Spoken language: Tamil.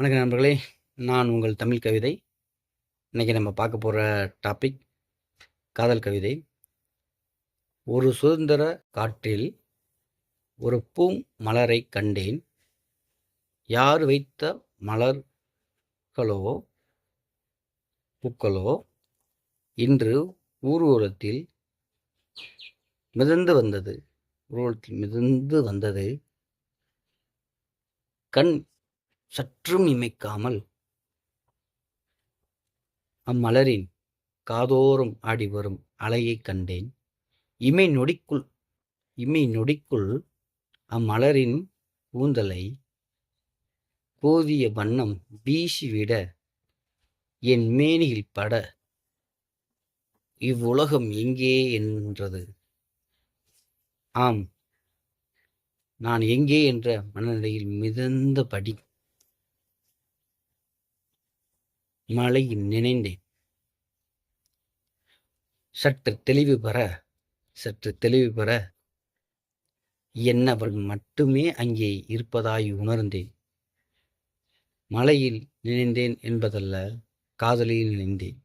வணக்கம் நண்பர்களே நான் உங்கள் தமிழ் கவிதை. இன்றைக்கி நம்ம பார்க்க போகிற டாபிக் காதல் கவிதை. ஒரு சுதந்திர காற்றில் ஒரு பூ மலரை கண்டேன். யார் வைத்த மலர்களோ பூக்களோ இன்று ஊர்வலத்தில் மிதந்து வந்தது. ஊர்வலத்தில் மிதந்து வந்தது. கண் சற்றும் இமைக்காமல் அம்மலரின் காதோறும் ஆடி வரும் அலையைக் கண்டேன். இமை நொடிக்குள் இமை நொடிக்குள் அம்மலரின் கூந்தலை போதிய வண்ணம் வீசிவிட என் மேனியில் பட இவ்வுலகம் எங்கே என்றது? ஆம் நான் எங்கே என்ற மனநிலையில் மிதந்தபடி மழையில் நினைந்தேன். சற்று தெளிவு பெற சற்று தெளிவு பெற என்னவள் மட்டுமே அங்கே இருப்பதாய் உணர்ந்தேன். மழையில் நினைந்தேன் என்பதல்ல காதலில் நினைந்தேன்.